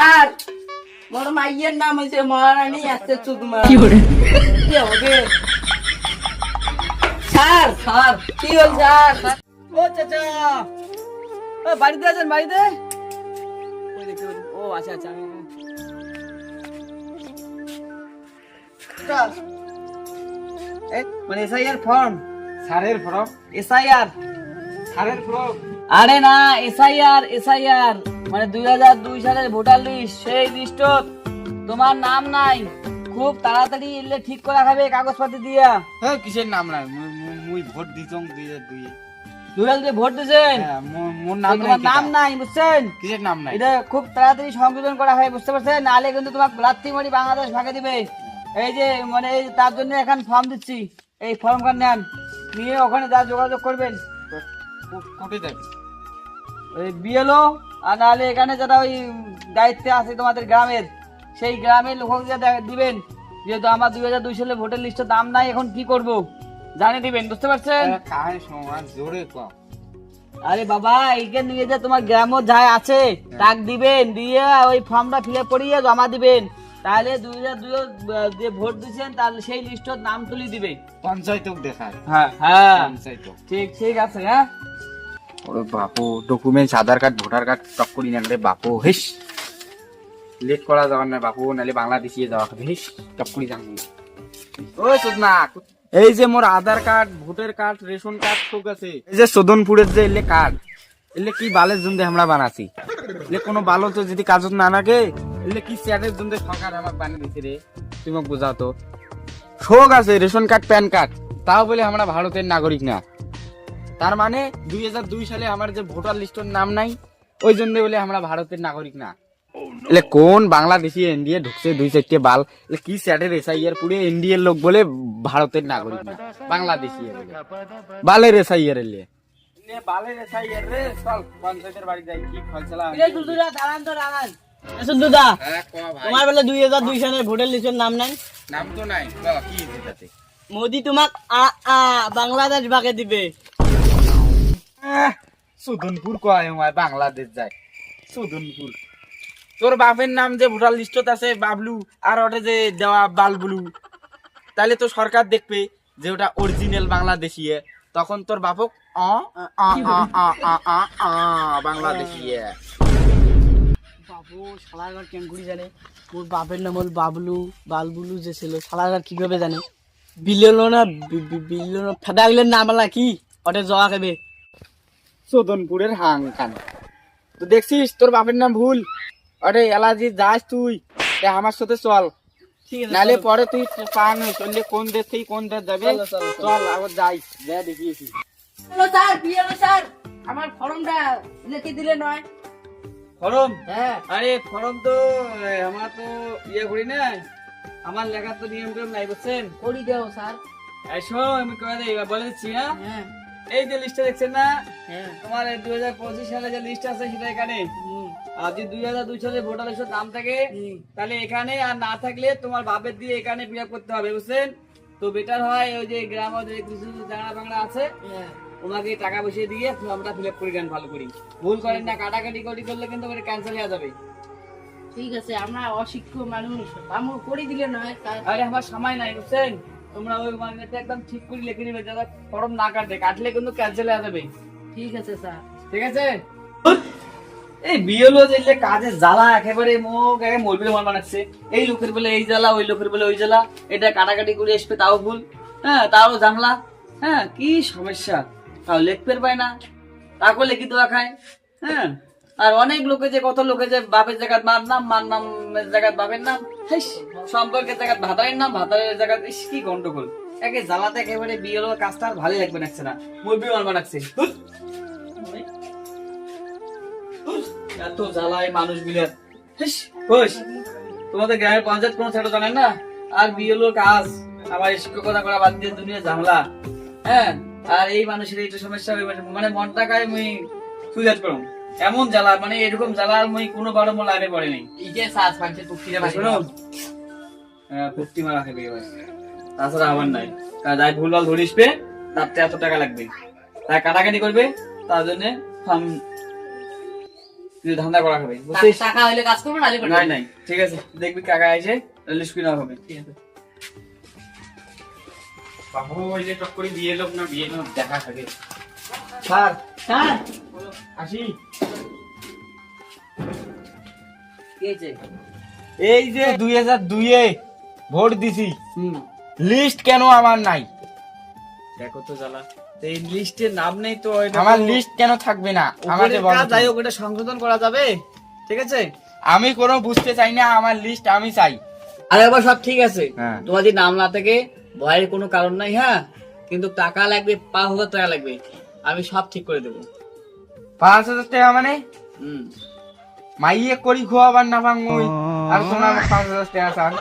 Sir মোর মাইয়ের নাম হয়েছে মহারানী আসছে চুদমা কি হবে? স্যার স্যার কি হল স্যার? ও চাচা ও বাড়িতে আছেন বাড়িতে। ও আচ্ছা আচ্ছা মানে এসআইআর ফর্ম। সারের ফরম? S I R. সারের ফরম? আরে না এসআইআর এসআইআর। মানে দুই হাজার দুই সালের ভোটার লিস্ট সেই লিস্ট তোমার নাম নাই। খুব তাড়াতাড়ি এলে ঠিক করে খাবে কাগজপত্র দিয়া। হ্যাঁ কিসের নাম নাই? মুই- ভোট দিতং দুই হাজার দুই। দুই হাজার ভোট দিয়েছেন হ্যাঁ, মোর- মোর নাম তোমার নাম নাই বুঝছেন? কিসের নাম নাই? এটা খুব তাড়াতাড়ি সংশোধন করা হয় বুঝতে পারছেন? নাহলে কিন্তু তোমার লাত্তি মারি বাংলাদেশ ভাগে দিবে। এই যে মানে এই তার জন্য এখন ফর্ম দিচ্ছি। এই ফর্ম খান নেন। নিয়ে ওখানে যা যোগাযোগ করবেন। কো- কোটে যাবি। ওই বিএলও আর নাহলে এখানে যারা ওই দায়িত্বে আছে তোমাদের গ্রামের সেই গ্রামের লোককে দিবেন। যেহেতু আমার দুই হাজার দুই সালে ভোটার লিস্টের দাম নাই এখন কি করব? জানিয়ে দিবেন বুঝতে পারছেন? জোরে কম। আরে বাবা এইকে নিয়ে যে তোমার গ্রামও যাই আছে তাক দিবেন দিয়ে ওই ফর্মটা ফিল করিয়ে জমা দিবেন। তাহলে দুই হাজার দুই যে ভোট দিচ্ছেন তাহলে সেই লিস্টর নাম তুলে দিবে পঞ্চায়েতক দেখায়। হ্যাঁ হ্যাঁ। ঠিক ঠিক আছে হ্যাঁ। ওরে বাপু documents Aadhaar card voter card টক করি না রে বাপু, হেস। লেট করা যাওয়ার না বাপু, নাহলে বাংলাদেশিয়ে যাওয়া হবে, হেস, টক করি যান ওই সুদনা এই যে মোর Aadhaar card voter card ration card সব আছে এই যে সদনপুরের যে এলে কার্ড, এলে কি বালের জন্য আমরা বানাছি? এলে কোনো ভালো তো যদি কাজত না নাগে এলে কি স্যারের জন্য সরকার আমাকে বানিয়ে দিছে রে? তুমি বুঝাও তো। শোক আছে রেশন কার্ড, প্যান কার্ড। তাও বলে আমরা ভারতের নাগরিক না। তার মানে দুই হাজার দুই সালে আমার যে ভোটার লিস্টের নাম নাই ওই জন্য বলে আমরা ভারতের নাগরিক না। এলে কোন বাংলাদেশি ইন্ডিয়া ঢুকছে দুই চারটে বাল এলে কি স্যাটের এসআইআর পুরে ইন্ডিয়ার লোক বলে ভারতের নাগরিক না বাংলাদেশি বলে বালের এসআইআর এলে। বালের রে চল পঞ্চায়েতের বাড়ি যাই কি দাঁড়ান তো দাঁড়ান। হ্যাঁ ক ভাই। তোমার বলে দুই হাজার দুই সালের ভোটার লিস্টের নাম নাই? নাম তো নাই ক মোদি তোমাক আ আ বাংলাদেশ ভাগে দিবে। সুদনপুর কয় বাংলাদেশ যায়? সুদনপুর তোর বাপের নাম যে ভোটার লিস্টত আছে, বাবলু, আর ওটা যে দেওয়া বালবুলু তাহলে তো সরকার দেখবে যে ওটা অরিজিনাল বাংলাদেশি। তখন তোর বাপক বাংলাদেশি। বাবু, শালাগার কেঙ্গুড়ি জানে? মোর বাপের নাম হল বাবলু, বালবুলু যে ছিল, শালাগার কি করে জানে বিলেলো না বিলেলো ফেদা গেলের নাম কি? ওটা জয়া খাবে সুদনপুরের হাং খান তো দেখছিস তোর বাপের নাম ভুল। আরে এলাজি যাস তুই। আমার সাথে চল। ঠিক নালে পরে তুই পান চললে কোন দেশ থেকে কোন দেশ যাবে? চলো, আবার যাই। যা দেখিয়েছি। Sir B L O sir? আমার ফর্মটা লিখে দিলে নয়। ফরম? হ্যাঁ। আরে ফরম তো আমার তো ইয়ে করি না। আমার লেখার তো নিয়ম টিয়ম নাই বুঝছেন? করি দেও স্যার। এসো আমি করে দিই এবার বলে দিচ্ছি হ্যাঁ? হ্যাঁ। এই যে লিস্টটা দেখছেন না? তোমার দুই হাজার পঁচিশ সালে যে লিস্ট আছে সেটা এখানে। আর যদি দুই হাজার দুই সালে ভোটার লিস্টের নাম থাকে তাহলে এখানে আর না থাকলে তোমার বাপের দিয়ে এখানে ফিল করতে হবে বুঝছেন? তো বেটার হয় ওই যে গ্রাম কিছু জানা বাংলা আছে। হ্যাঁ। ওনাকে টাকা পয়সা দিয়ে ফর্মটা ফিল আপ করে দেন ভালো করে। ভুল করেন না কাটাকাটি করি করলে কিন্তু ওটা ক্যান্সেল হয়ে যাবে। ঠিক আছে আমরা অশিক্ষিত মানুষ আমার করে দিলে নয় আরে আমার সময় নাই বুঝছেন? তোমরা ওই মানে একদম ঠিক করে লিখে নিবে যারা ফর্ম না কাটে। কাটলে কিন্তু ক্যান্সেল হয়ে যাবে। ঠিক আছে, স্যার। ঠিক আছে? এই বিয়েলো যে যে কাজে জ্বালা, একেবারে মুখ একে মরবিল মান বানাচ্ছে এই লোকের বলে এই জ্বালা, ওই লোকের বলে ওই জ্বালা। এটা কাটাকাটি করে আসবে, তাও ভুল। হ্যাঁ তাও জানলা হ্যাঁ কি সমস্যা? তাও লিখতে পায় না। তা করলে কি দোয়া খায়। হ্যাঁ আর অনেক লোকে যে কত লোকে যে বাপের জায়গায় মার নাম মার নাম জায়গায় বাপের নাম সম্পর্কের জায়গায় ভাতারের নাম, ভাতারের জায়গায় কি গন্ডগোল। একে জ্বালাতে একেবারে বিয়েলো কাজটা আর ভালোই লাগবে না মুরবি মান বানাচ্ছে। এত জ্বালায় মানুষ খুশ তোমাদের গ্রামের পঞ্চায়েত কোনো জানেন না? আর কাজ শিক্ষকতা করা বাদ দিয়ে দুনিয়া ঝামেলা। হ্যাঁ আর এই মানুষের এইটা সমস্যা হবে মানে- মানে মনটা মুই সুইজাত করুন এমন জ্বালা মানে এরকম মুই কোনো পড়ে নেই। এই যে স্যার পাঁচের পুক্তিরে শোনো হ্যাঁ, মারা এবার তাছাড়া আমার নাই। কারণ যাই ভুলভাল ধরিস পে এত টাকা লাগবে। তাই কাটাকাটি করবে তার জন্য ফার্ম তুই ধান্দা করা হবে বুঝছিস? টাকা হইলে কাজ করবে করবে। নাই নাই ঠিক আছে দেখবি কাকা এসে হবে। ঠিক আছে। বাপু ওই যে টক করে বিয়ে লোক না বিয়ে লোক দেখা থাকে। Sir sir. আসি। এই যে দুই হাজার দুইয়ে ভোট দিছি। হুম। লিস্ট কেন আমার নাই? দেখো তো জ্বালা। এই লিস্টে নাম নেই তো আমার লিস্ট কেন থাকবে না? আমাকে বলো যাই হোক এটা সংশোধন করা যাবে ঠিক আছে? আমি কোনো বুঝতে চাই না আমার লিস্ট আমি চাই। আর সব ঠিক আছে। হ্যাঁ। তোমার যদি নাম না থাকে ভয়ের কোনো কারণ নাই হ্যাঁ? কিন্তু টাকা লাগবে পাঁচ হাজার টাকা লাগবে। আমি সব ঠিক করে দেবো। পাঁচ হাজার টাকা মানে? হুম। মাইয়ে করি খোয়াবার না পাং আর তোমরা পাঁচ হাজার টাকা চান।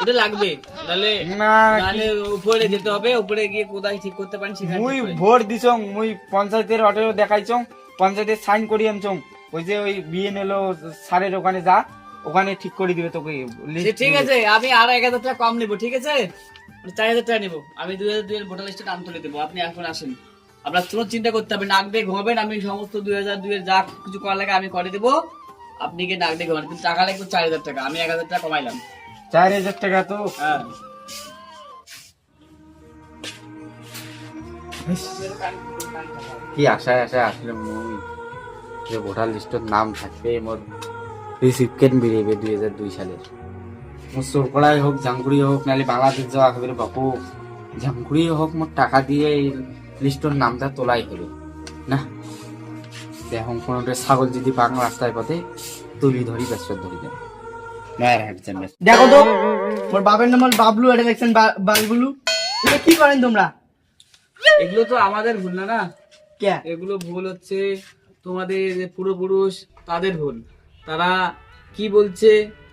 ওটা লাগবে। তাহলে না নাহলে উপরে যেতে হবে উপরে গিয়ে কোথায় ঠিক করতে সেখানে মুই ভোট দিছং মুই পঞ্চায়েতের হোটেল দেখাইছং পঞ্চায়েতের সাইন করি আনছং। ওই যে ওই বিয়ে নিলো স্যারের ওখানে যা ওখানে ঠিক করে দিবে তোকে ঠিক আছে আমি আর এক হাজার টাকা কম নেব ঠিক আছে? চার হাজার টাকা নেব। আমি দুই হাজার দুইয়ের ভোটার লিস্টে নাম তুলে দেবো আপনি এখন আসেন। আপনার কোনো চিন্তা করতে হবে নাক দিয়ে ঘুমাবেন আমি সমস্ত দুই হাজার দুইয়ের যা কিছু করা লাগে আমি করে দেবো। আপনি গিয়ে নাক দিয়ে ঘুমান কিন্তু টাকা লাগবে চার হাজার টাকা আমি এক হাজার টাকা কমাইলাম। চার হাজার টাকা তো। হ্যাঁ। কি আশায় আশায় আসলে মুই যে ভোটার লিস্টত নাম থাকবে মোর রিসিপ্টেন্ট বেরিয়েবে দুই হাজার দুই সালে। মোর চোরকড়াই হোক জাঙ্গুড়ি হোক নাহলে বাংলাদেশ যাওয়া হবে বাপু। জাঙ্গুড়ি হোক মোর টাকা দিয়ে এই লিস্টর নামটা তোলাই হবে না? এখন কোন ছাগল যদি পাং রাস্তায় পথে তুলি ধরি ব্যস্ত ধরি ব্যস্ত দেখো তো বাপের নাম হল বাবলু এটা দেখছেন বা- বালবুলু এটা কি করেন তোমরা? এগুলো তো আমাদের ভুল না না? এগুলো ভুল হচ্ছে তোমাদের পূর্বপুরুষ তাদের ভুল। তারা কি বলছে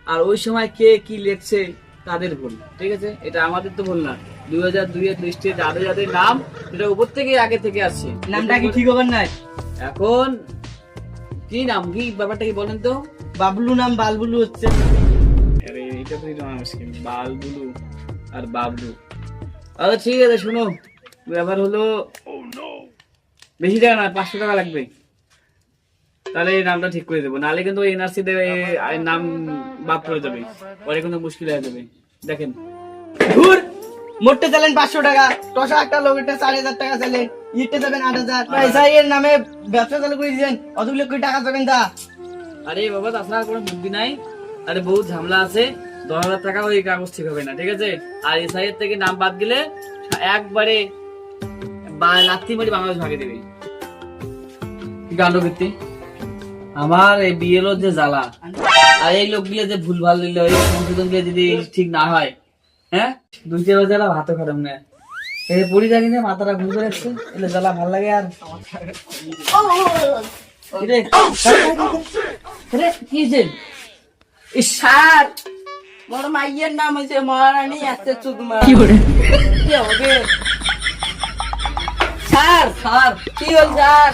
আর ওই সময় কে কি লেখছে তাদের ভুল ঠিক আছে? এটা আমাদের তো ভুল না। দুই হাজার দুই এর লিস্টে যাদের যাদের নাম সেটা উপর থেকে আগে থেকে আসছে। নামটা কি ঠিক হবে নাই? এখন কি নাম কি ব্যাপারটা কি বলেন তো? বাবলু নাম বালবুলু হচ্ছে। আরে তো বাবলু। আচ্ছা ঠিক আছে শোনো। ব্যাপার হলো বেশি টাকা না পাঁচশো টাকা লাগবে। তাহলে এই নামটা ঠিক করে দেবো। নাহলে কিন্তু এনআরসি তে নাম বাদ পড়ে যাবে। পরে কিন্তু মুশকিল হয়ে যাবে। দেখেন। মোটে চালেন পাঁচশো টাকা। টসা একটা লোকেরটা চার হাজার টাকা চালেন ইটে যাবেন আট হাজার। পয়সা এর নামে ব্যবসা চালু করে দিয়েছেন। অতগুলো টাকা যাবেন দা আরে বাবা তাছাড়া কোনো বুদ্ধি নাই। আরে বহুত ঝামেলা আছে। দশ হাজার টাকা ওই কাগজ ঠিক হবে না ঠিক আছে আর এসআই এর থেকে নাম বাদ গেলে একবারে লাত্তি মারি বাংলাদেশ ভাগে দেবে কি কাণ্ড কীর্তি আমার এই বিয়েলো যে জ্বালা আর এই লোকগুলো যে ভুল ভালো দিল এই সংশোধনগুলো যদি ঠিক না হয় হ্যাঁ দুই চার জ্বালা ভাতও খারাপ না এই পড়ি জানি না মাথাটা ঘুরে যাচ্ছে এলে জ্বালা ভালো লাগে আর কিরে? কিরে, কি? এই মোর মাইয়ের নাম হয়েছে মহারানী আসছে চুদমা। কি হবে? স্যার স্যার কি হল স্যার?